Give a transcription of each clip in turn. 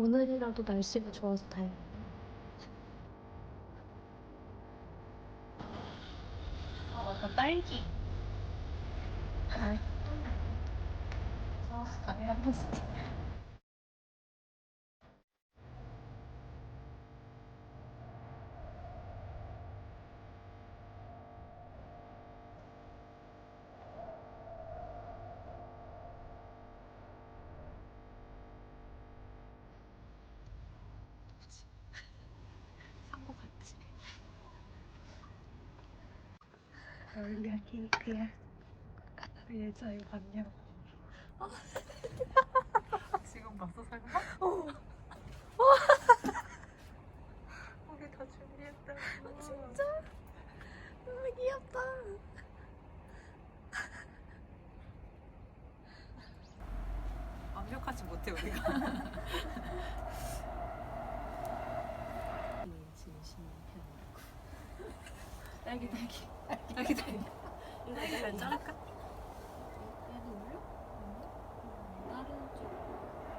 오늘이라도 날씨가 좋아서 다행이야. 아, 맞다. 딸기. 아, 아니, 한번 쓰자. 얼리야 케이크야. 예자 이거 봤냐고. 지금 봤어 설마? 어. 우리 다 준비했다고. 진짜? 너무 귀엽다. 완벽하지 못해 우리가. 진심 편하고. 딸기 딸기 쪽.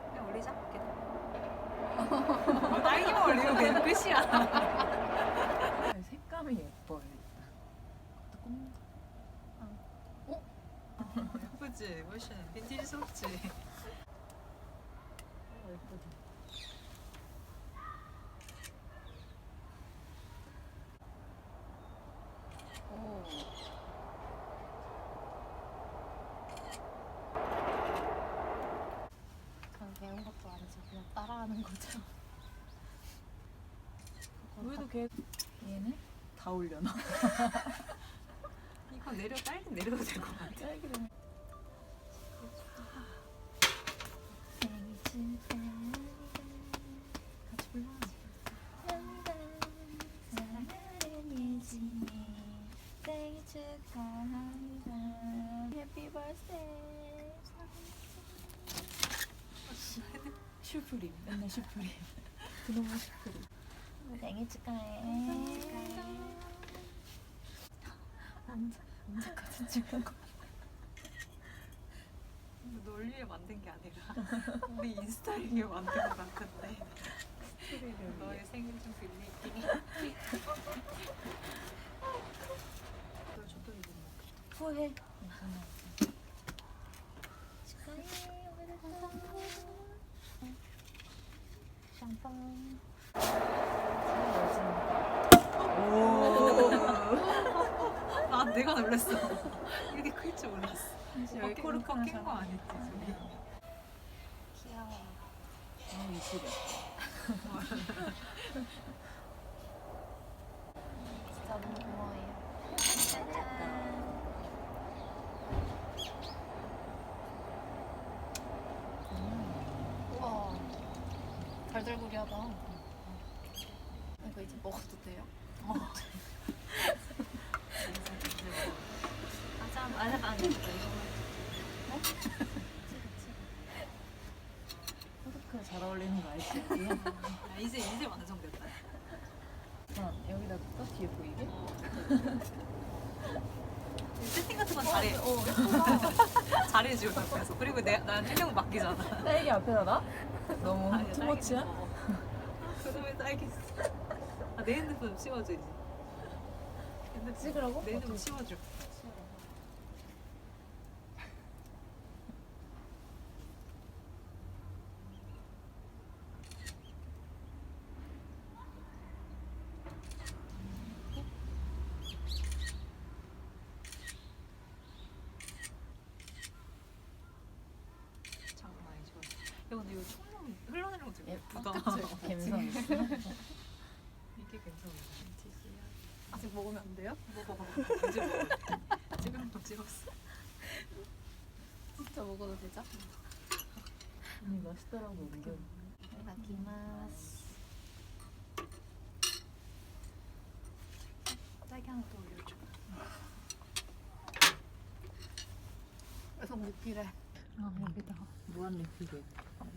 그냥 올리자. 이렇게. 딸기만 올리면 그냥 끝이야. 색감이 예뻐요. 일단. 어? 예쁘지? 훨씬 빈티지스럽지? 예쁘다. 오. 전 배운 것도 아니죠. 그냥 따라 하는 거죠. 우리도 걔 얘는 다 올려놔. 이거 내려 딸기 내려도 될 것 같아. 딸기 너무 생일 축하합니다. 같이 불러. 생일 축하합니다. 해피 버스데이. 슈프림 맨날 슈프림. 그놈의 슈프림. 생일 축하해. 앉아 앉아까지 찍은 거. 논리에 만든 게 아니라 우리 인스타에 만든 것 같은데. 너의 생일 좀 먹고 싶다. 후회. 축하해. 샴팡. 아 내가 놀랐어. 이렇게 클 줄 몰랐어. 여기 꺾인 코를 꺾인 사람. 거 아니지? 귀여워. 아 이시래. 진짜 너무 고마워요. 우와. 달달구리하다. 이거 이제 먹어도 돼요? 아자 아자 안 돼. 포스크 잘 어울리는 거 알지? 아, 이제 이제 완성됐다. 어, 여기다 또 뒤에 보이게? 세팅 같은 건 잘해. 어, 잘해줘 옆에서. 그리고 내, 난 헬령 맡기잖아. 딸기 앞에다 놔? 너무 투머치야? 그놈의 딸기. 아, 내 핸드폰 씌워줘 이제. 핸드폰. 찍으라고? 내 핸드폰? 씌워줘. 장난 아니지. 야 근데 이거 총명 흘러내리는 거 예쁘다. 갬성 있어. 이게 괜찮아. 아직 먹으면 안 돼요? 먹어 먹어. 이제 먹어. 찍은 거 찍었어. 진짜 먹어도 되죠? 언니 맛있더라고 은근. 이다키마스. 딸기 하나 더 올려줘. 여성 리필해. 아 여기다 무한 리필이. 깜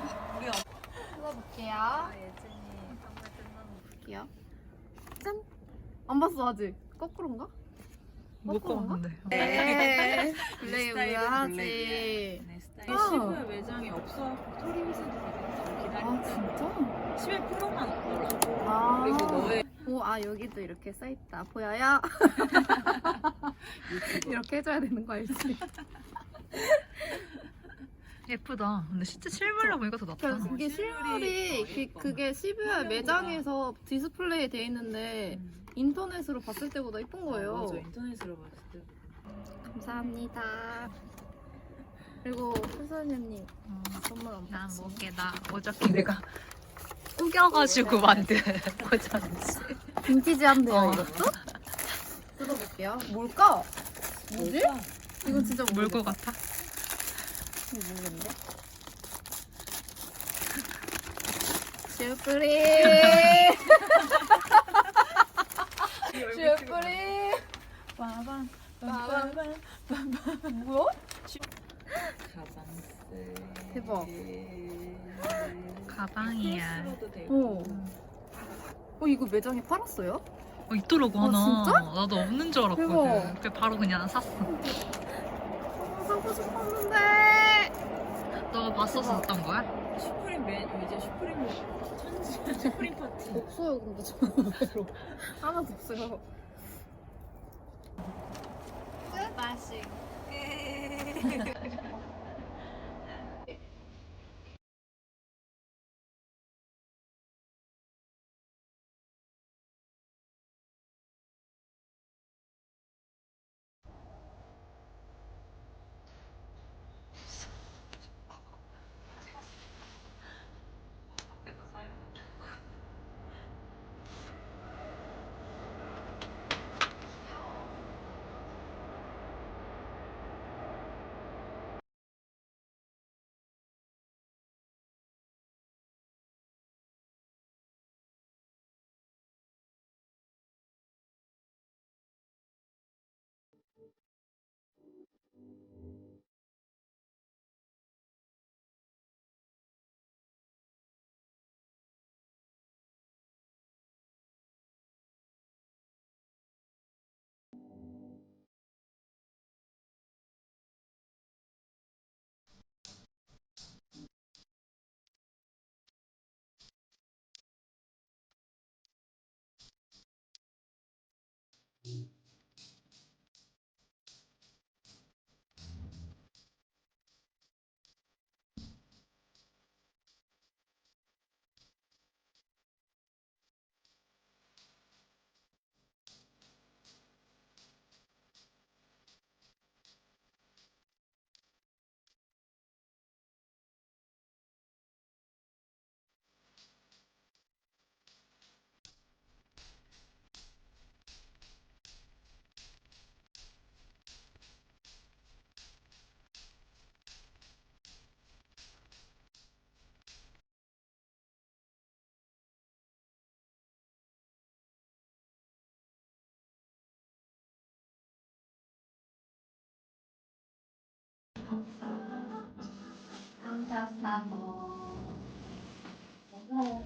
불러볼게요. 볼게요. 짠. 안 봤어 아직. 거꾸로인가? 못 거꾸로인가? 네. 블랙 우야하지. 시부야 매장이 없어 토리미스 기다리아 진짜? 10회 프로만 없더라고. 아. 그리고 너의 오, 아 여기도 이렇게 써 있다. 보여요? 이렇게 해줘야 되는 거 알지? 예쁘다. 근데 진짜 실물로 보니까 더 낫다. 이게 실물이 더 그. 그게 시부야 매장에서 디스플레이 돼 있는데 인터넷으로 봤을 때보다 이쁜 거예요. 아, 맞아 인터넷으로 봤을 때. 감사합니다. 그리고 효선이님 선물 안 난 받지? 먹게 나 어저께 내가 우겨가지고 만든 고전지. 빈티지한데요 어. 이것도? 뜯어볼게요. 뭘까? 뭐지? 이건 진짜 모르겠다. 같아? 모르겠는데? 슈크림! 슈크림! 빠밤 빠밤. 빠밤 뭐야? 가방스. 대박. 가방이야. 되고. 어. 어 이거 매장에 팔았어요? 어, 있더라고 아, 하나. 진짜? 나도 없는 줄 알았거든. 대박. 그래 바로 그냥 샀어. 어, 사고 싶었는데 봤어서 샀던 거야? 슈프림 맨 이제 슈프림 천지 슈프림 파티. 없어요 근데 의외로 하나도 없어요 맛이 Mm-hmm. 자